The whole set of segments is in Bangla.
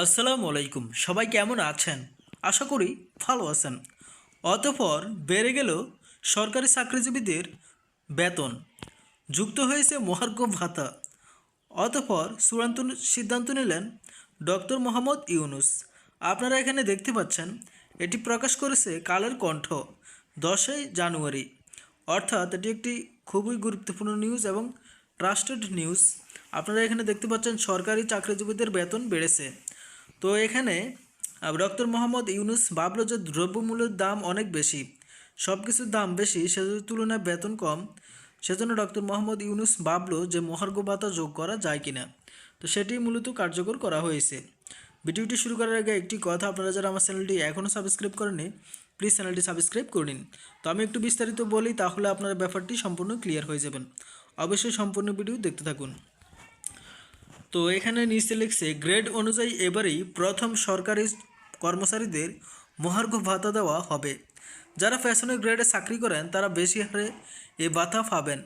আসসালামু আলাইকুম। সবাই কেমন আছেন? আশা করি ভালো আছেন। অতঃপর বেড়ে গেল সরকারি চাকরিজীবীদের বেতন। যুক্ত হয়েছে মহার্ঘ ভাতা। অতঃপর চূড়ান্ত সিদ্ধান্ত নিলেন ডক্টর মোহাম্মদ ইউনুস। আপনারা এখানে দেখতে পাচ্ছেন, এটি প্রকাশ করেছে কালের কণ্ঠ, দশই জানুয়ারি। অর্থাৎ এটি একটি খুবই গুরুত্বপূর্ণ নিউজ এবং ট্রাস্টেড নিউজ। আপনারা এখানে দেখতে পাচ্ছেন, সরকারি চাকরিজীবীদের বেতন বেড়েছে। তো এখানে ডক্টর মোহাম্মদ ইউনুস ভাবলো যে দ্রব্যমূল্যের দাম অনেক বেশি সব কিছুর দাম বেশি, সেজন্য তুলনায় বেতন কম। সেজন্য ডক্টর মোহাম্মদ ইউনুস ভাবলো যে মহার্ঘ ভাতা যোগ করা যায় কিনা। তো সেটি মূলত কার্যকর করা হয়েছে। ভিডিওটি শুরু করার আগে একটি কথা, আপনারা যারা আমার চ্যানেলটি এখনও সাবস্ক্রাইব করেনি প্লিজ চ্যানেলটি সাবস্ক্রাইব করে নিন। তো আমি একটু বিস্তারিত বলি, তাহলে আপনার ব্যাপারটি সম্পূর্ণ ক্লিয়ার হয়ে যাবেন। অবশ্যই সম্পূর্ণ ভিডিও দেখতে থাকুন। তো এখানে নিচে লিখছে, গ্রেড অনুযায়ী এবারেই প্রথম সরকারি কর্মচারীদের মহার্ঘ ভাতা দেওয়া হবে। যারা ফ্যাশনের গ্রেডে চাকরি করেন, তারা বেশি হারে এ ভাতা পাবেন।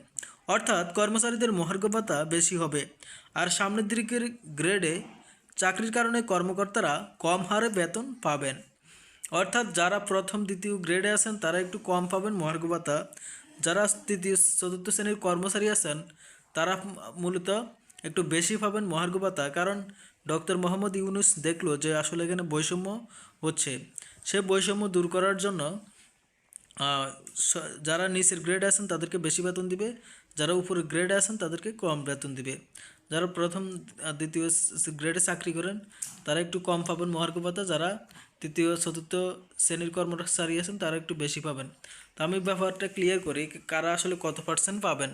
অর্থাৎ কর্মচারীদের মহার্ঘ ভাতা বেশি হবে। আর সামনের দিকের গ্রেডে চাকরির কারণে কর্মকর্তারা কম হারে বেতন পাবেন। অর্থাৎ যারা প্রথম, দ্বিতীয় গ্রেডে আছেন, তারা একটু কম পাবেন মহার্ঘ ভাতা। যারা তৃতীয়, চতুর্থ শ্রেণির কর্মচারী আছেন, তারা মূলত একটু বেশি পাবেন মহার্ঘ ভাতা, কারণ ডক্টর মোহাম্মদ ইউনুস দেখল যে আসলে এখানে বৈষম্য হচ্ছে। সে বৈষম্য দূর করার জন্য যারা নিচের গ্রেড আছেন তাদেরকে বেশি বেতন দিবে, যারা উপরে গ্রেড আছেন তাদেরকে কম বেতন দিবে। যারা প্রথম দ্বিতীয় গ্রেডে চাকরি করেন, তারা একটু কম পাবেন মহার্ঘ ভাতা, যারা তৃতীয়, চতুর্থ শ্রেণির কর্মচারী আছেন তারা একটু বেশি পাবেন। তো আমি ব্যাপারটা ক্লিয়ার করি, কারা আসলে কত পার্সেন্ট পাবেন?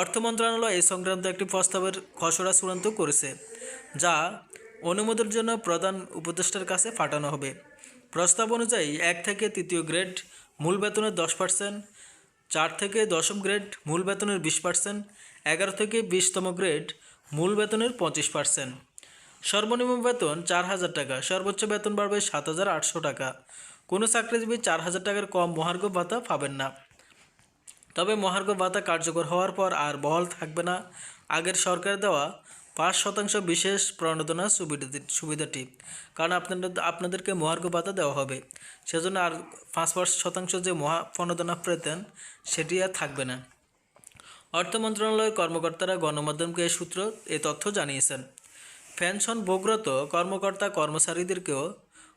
অর্থ মন্ত্রণালয় এই সংক্রান্ত একটি প্রস্তাবের খসড়া চূড়ান্ত করেছে, যা অনুমোদনের জন্য প্রধান উপদেষ্টার কাছে পাঠানো হবে। প্রস্তাব অনুযায়ী এক থেকে তৃতীয় গ্রেড মূল বেতনের দশ পার্সেন্ট চার থেকে দশম গ্রেড মূল বেতনের বিশ পার্সেন্ট এগারো থেকে বিশতম গ্রেড মূল বেতনের পঁচিশ পার্সেন্ট সর্বনিম্ন বেতন চার হাজার টাকা, সর্বোচ্চ বেতন বাড়বে সাত হাজার আটশো টাকা। কোনো চাকরিজীবী চার হাজার টাকার কম মহার্ঘ ভাতা পাবেন না। তবে মহার্ঘ ভাতা কার্যকর হওয়ার পর আর বহাল থাকবে না। আগের সরকার দেওয়া পাঁচ শতাংশ বিশেষ প্রণোদনা সুবিধাটি সুবিধাটি। কারণ আপনাদের আপনাদেরকে মহার্ঘ ভাতা দেওয়া হবে। সেজন্য আর পাঁচ পাঁচ শতাংশ যে মহা প্রণোদনা পেতেন, সেটি আর থাকবে না। অর্থ মন্ত্রণালয়ের কর্মকর্তারা গণমাধ্যমকে এই সূত্র, এ তথ্য জানিয়েছেন। পেনশন ভোগরত কর্মকর্তা কর্মচারীদেরকেও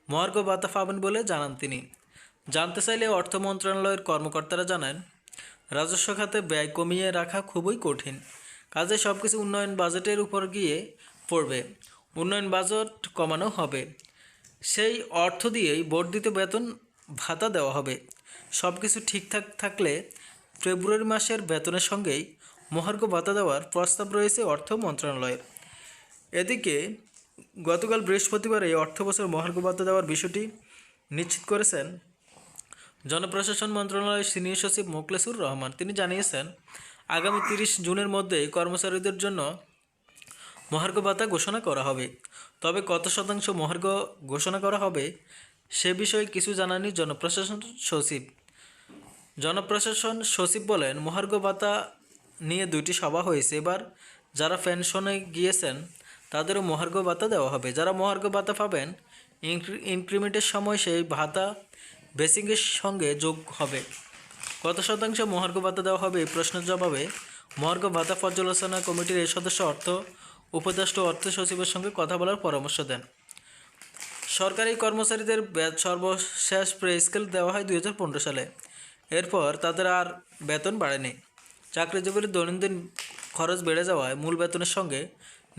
মহার্ঘ ভাতা পাবেন বলে জানান তিনি। জানতে চাইলে অর্থ মন্ত্রণালয়ের কর্মকর্তারা জানান রাজস্ব খাতে ব্যয় কমিয়ে রাখা খুবই কঠিন। কাজে সব কিছু উন্নয়ন বাজেটের উপর গিয়ে পড়বে। উন্নয়ন বাজেট কমানো হবে। সেই অর্থ দিয়েই বর্ধিত বেতন ভাতা দেওয়া হবে। সব কিছু ঠিকঠাক থাকলে ফেব্রুয়ারি মাসের বেতনের সঙ্গেই মহার্ঘ ভাতা দেওয়ার প্রস্তাব রয়েছে অর্থ মন্ত্রণালয়ের এদিকে গতকাল বৃহস্পতিবার এই অর্থ বছর মহার্ঘ ভাতা দেওয়ার বিষয়টি নিশ্চিত করেছেন জনপ্রশাসন মন্ত্রণালয়ের সিনিয়র সচিব মোকলেসুর রহমান, তিনি জানিয়েছেন, আগামী তিরিশ জুনের মধ্যে কর্মচারীদের জন্য মহার্ঘ ভাতা ঘোষণা করা হবে। তবে কত শতাংশ মহার্ঘ ঘোষণা করা হবে, সে বিষয়ে কিছু জানাননি জনপ্রশাসন সচিব। জনপ্রশাসন সচিব বলেন, মহার্ঘ ভাতা নিয়ে দুইটি সভা হয়েছে। এবার যারা পেনশনে গিয়েছেন, তাদেরও মহার্ঘ ভাতা দেওয়া হবে। যারা মহার্ঘ ভাতা পাবেন, ইনক্রি- ইনক্রিমেন্টের সময় সেই ভাতা বেসিংয়ের সঙ্গে যোগ হবে। কত শতাংশ মহার্ঘ ভাতা দেওয়া হবে প্রশ্নের জবাবে মহার্ঘ ভাতা পর্যালোচনা কমিটির এই সদস্য অর্থ, উপদেষ্টা অর্থ সচিবের সঙ্গে কথা বলার পরামর্শ দেন। সরকারি কর্মচারীদের সর্বশেষ পে স্কেল দেওয়া হয় দুই হাজার পনেরো সালে। এরপর তাদের আর বেতন বাড়েনি। চাকরিজীবীর দৈনন্দিন খরচ বেড়ে যাওয়ায় মূল বেতনের সঙ্গে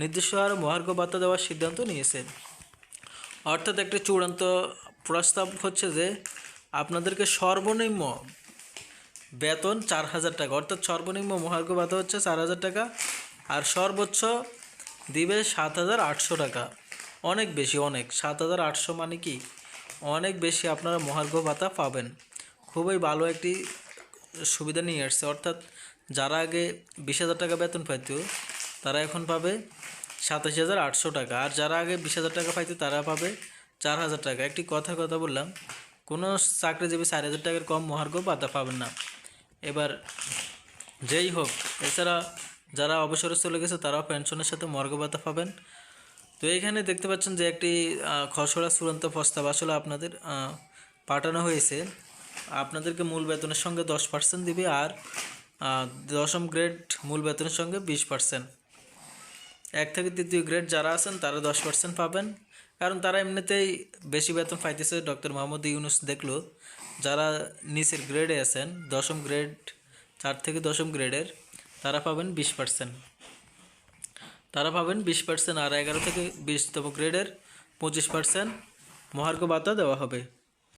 নির্দিষ্ট হারে মহার্ঘ ভাতা দেওয়ার সিদ্ধান্ত নিয়েছে অর্থাৎ একটি চূড়ান্ত প্রস্তাব হচ্ছে যে আপনাদেরকে সর্বনিম্ন বেতন চার হাজার টাকা। অর্থাৎ সর্বনিম্ন মহার্ঘ ভাতা হচ্ছে চার হাজার টাকা আর সর্বোচ্চ দিবে সাত হাজার আটশো টাকা। অনেক বেশি, অনেক। সাত হাজার আটশো মানে কি? অনেক বেশি আপনারা মহার্ঘ ভাতা পাবেন। খুবই ভালো একটি সুবিধা নিয়ে আসছে। অর্থাৎ যারা আগে বিশ হাজার টাকা বেতন পাইতো, তারা এখন পাবে সাতাশি হাজার আটশো টাকা। আর যারা আগে বিশ হাজার টাকা পাইতো, তারা পাবে চার হাজার টাকা। একটি কথা কথা বললাম কোনো চাকরিজীবী চার হাজার টাকার কম মহার্ঘ বাধা পাবেন না। এবার যেই হোক, এছাড়া যারা অবসরে চলে গেছে, তারাও পেনশনের সাথে মর্গ ভাতা পাবেন। তো এখানে দেখতে পাচ্ছেন যে একটি খসড়া চূড়ান্ত প্রস্তাব আসলে আপনাদের পাঠানো হয়েছে। আপনাদেরকে মূল বেতনের সঙ্গে দশ পার্সেন্ট দিবে আর দশম গ্রেড মূল বেতনের সঙ্গে বিশ পার্সেন্ট এক থেকে তৃতীয় গ্রেড যারা আছেন, তারা দশ পার্সেন্ট পাবেন। কারণ তারা এমনিতেই বেশি বেতন পাইতেছে ডক্টর মোহাম্মদ ইউনুস দেখল। যারা নিচের গ্রেডে আছেন, দশম গ্রেড চার থেকে দশম গ্রেডের তারা পাবেন বিশ পার্সেন্ট তারা পাবেন বিশ পার্সেন্ট আর এগারো থেকে বিশতম গ্রেডের পঁচিশ পার্সেন্ট মহার্ঘ ভাতা দেওয়া হবে।